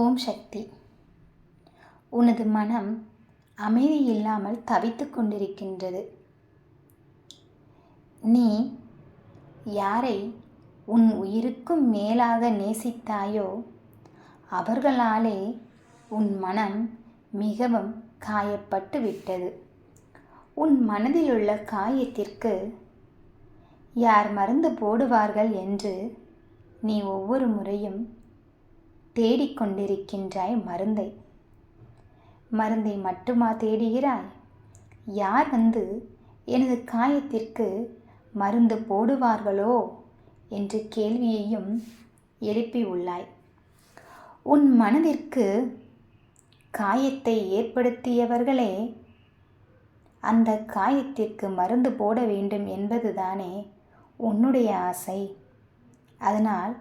ஓம் சக்தி. உனது மனம் அமைதி இல்லாமல் தவித்து கொண்டிருக்கின்றது. நீ யாரை உன் உயிருக்கும் மேலாக நேசித்தாயோ அவர்களாலே உன் மனம் மிகவும் காயப்பட்டு விட்டது. உன் மனதில் உள்ள காயத்திற்கு யார் மருந்து போடுவார்கள் என்று நீ ஒவ்வொரு முறையும் தேடிக்கொண்டிருக்கின்றாய் மருந்தை. மருந்தை மட்டுமா தேடுகிறாய்? யார் வந்து எனது காயத்திற்கு மருந்து போடுவார்களோ? என்ற கேள்வியையும் எழுப்பியுள்ளாய் உன் மனதிற்கு காயத்தை ஏற்படுத்தியவர்களே அந்த காயத்திற்கு மருந்து போட வேண்டும் என்பதுதானே உன்னுடைய ஆசை. அதனால்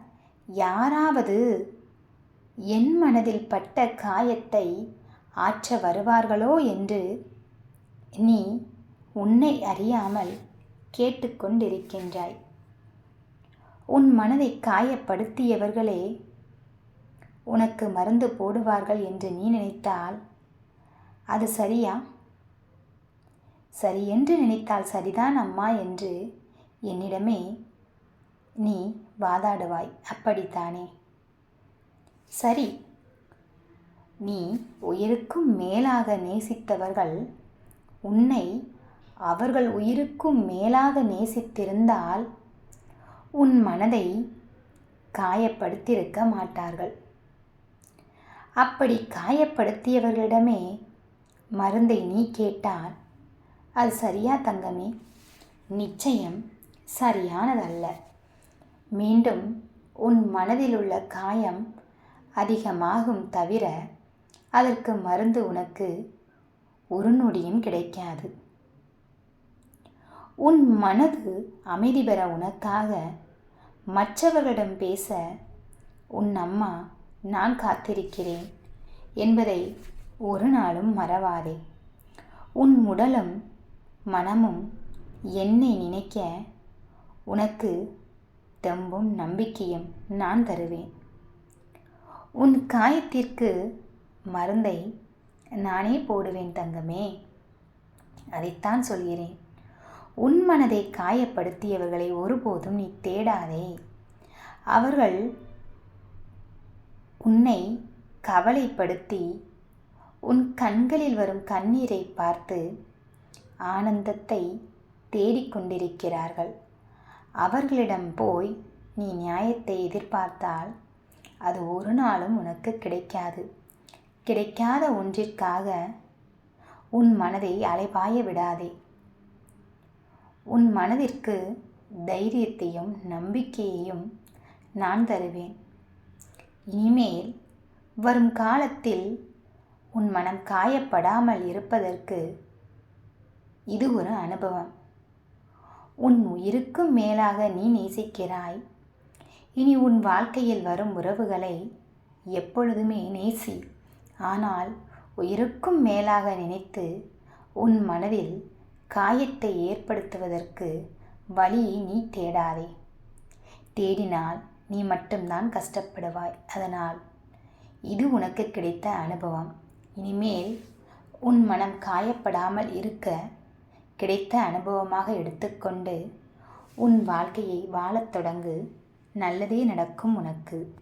யாராவது என் மனதில் பட்ட காயத்தை ஆற்ற வருவார்களோ என்று நீ உன்னை அறியாமல் கேட்டுக்கொண்டிருக்கின்றாய். உன் மனதை காயப்படுத்தியவர்களே உனக்கு மருந்து போடுவார்கள் என்று நீ நினைத்தால் அது சரியா? சரி என்று நினைத்தால் சரிதான் அம்மா என்று என்னிடமே நீ வாதாடுவாய். அப்படித்தானே? சரி. நீ உயிருக்கும் மேலாக நேசித்தவர்கள் உன்னை அவர்கள் உயிருக்கும் மேலாக நேசித்திருந்தால் உன் மனதை காயப்படுத்தியிருக்க மாட்டார்கள். அப்படி காயப்படுத்தியவர்களிடமே மருந்தை நீ கேட்டால் அது சரியா தங்கமே? நிச்சயம் சரியானதல்ல. மீண்டும் உன் மனதில் உள்ள காயம் அதிகமாகும் தவிர அதற்கு மருந்து உனக்கு ஒரு நொடியும் கிடைக்காது. உன் மனது அமைதி பெற உனக்காக மற்றவர்களிடம் பேச உன் அம்மா நான் காத்திருக்கிறேன் என்பதை ஒரு நாளும் மறவாதே. உன் உடலும் மனமும் என்னை நினைக்க உனக்கு தெம்பும் நம்பிக்கையும் நான் தருவேன். உன் காயத்திற்கு மருந்தை நானே போடுவேன் தங்கமே. அதைத்தான் சொல்கிறேன். உன் மனதை காயப்படுத்தியவர்களை ஒருபோதும் நீ தேடாதே. அவர்கள் உன்னை கவலைப்படுத்தி உன் கண்களில் வரும் கண்ணீரை பார்த்து ஆனந்தத்தை தேடிக்கொண்டிருக்கிறார்கள். அவர்களிடம் போய் நீ நியாயத்தை எதிர்பார்த்தால் அது ஒரு நாளும் உனக்கு கிடைக்காது. கிடைக்காத ஒன்றிற்காக உன் மனதை அலைபாய விடாதே. உன் மனதிற்கு தைரியத்தையும் நம்பிக்கையையும் நான் தருவேன். இனிமேல் வரும் காலத்தில் உன் மனம் காயப்படாமல் இருப்பதற்கு இது ஒரு அனுபவம். உன் உயிருக்கும் மேலாக நீ நேசிக்கிறாய். இனி உன் வாழ்க்கையில் வரும் உறவுகளை எப்பொழுதுமே நேசி. ஆனால் உயிருக்கும் மேலாக நினைத்து உன் மனதில் காயத்தை ஏற்படுத்துவதற்கு வழியை நீ தேடாதே. தேடினால் நீ மட்டும்தான் கஷ்டப்படுவாய். அதனால் இது உனக்கு கிடைத்த அனுபவம். இனிமேல் உன் மனம் காயப்படாமல் இருக்க கிடைத்த அனுபவமாக எடுத்துக்கொண்டு உன் வாழ்க்கையை வாழத் தொடங்கு. நல்லதே நடக்கும் உனக்கு.